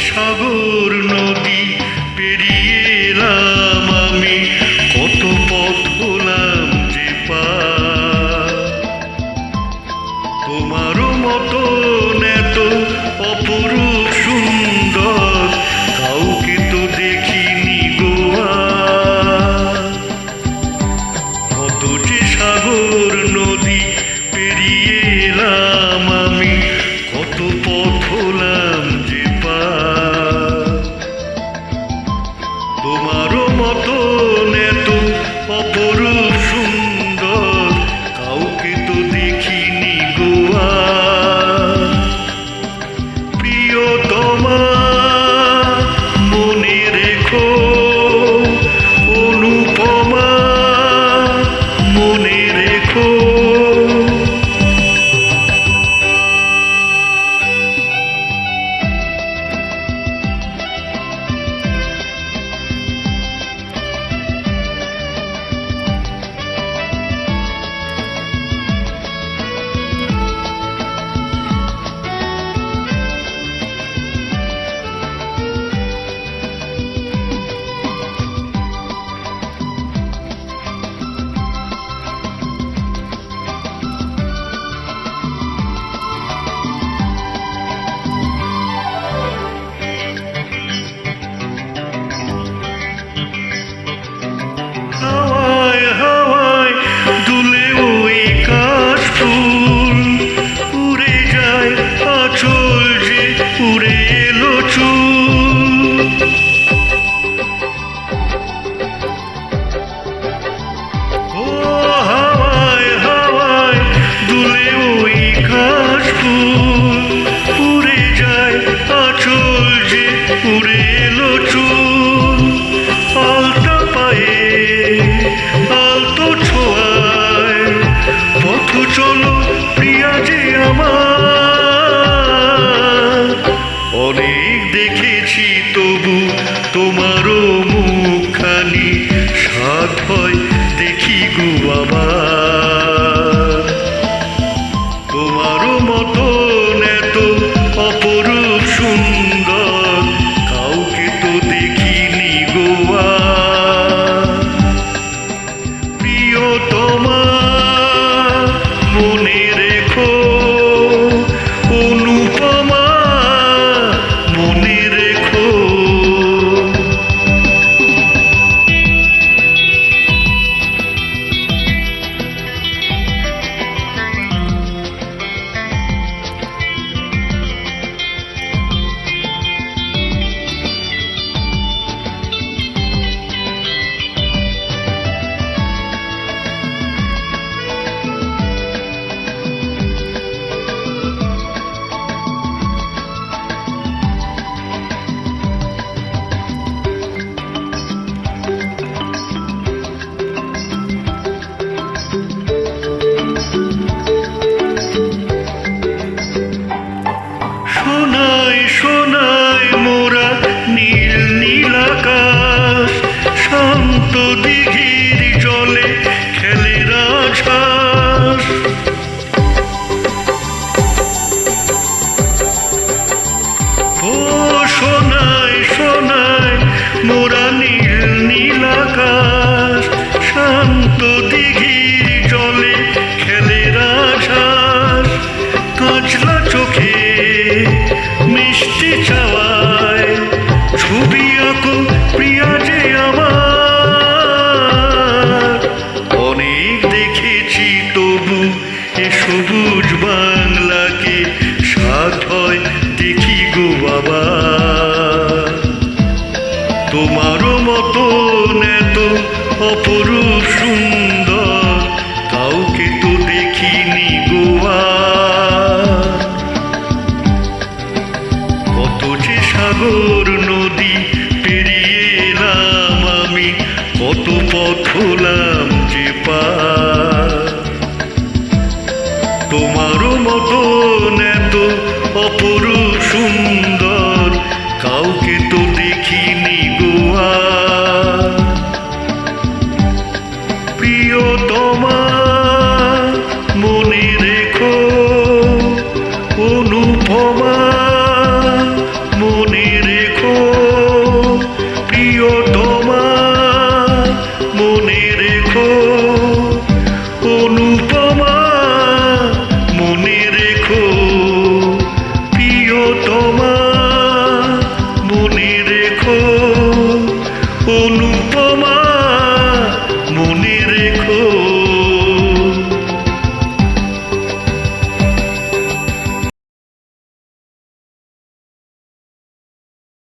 সাগর নদী পেরিয়ে দেখেছি তবু তোমারও মুখখানি। সাত হয় দেখি গো বাবা তোমারও মতো আকাশ, শান্ত দিঘির জলে খেলে রাজহাঁস। কাঁচলা চোখে মিষ্টি চাওয়ায়, ছবি আঁকো প্রিয়া যে আমার। অনেক দেখেছি তবু এ সবুজ বাংলাকে সাত হয় দেখি গো বাবা। মতো এত অপরূপ সুন্দর, কাউকে তো দেখিনি গোয়া কত যে সাগর নদী পেরিয়ে এলাম আমি, কত পথ হলাম যে পার। তোমারও মতো এত অপরূপ অনু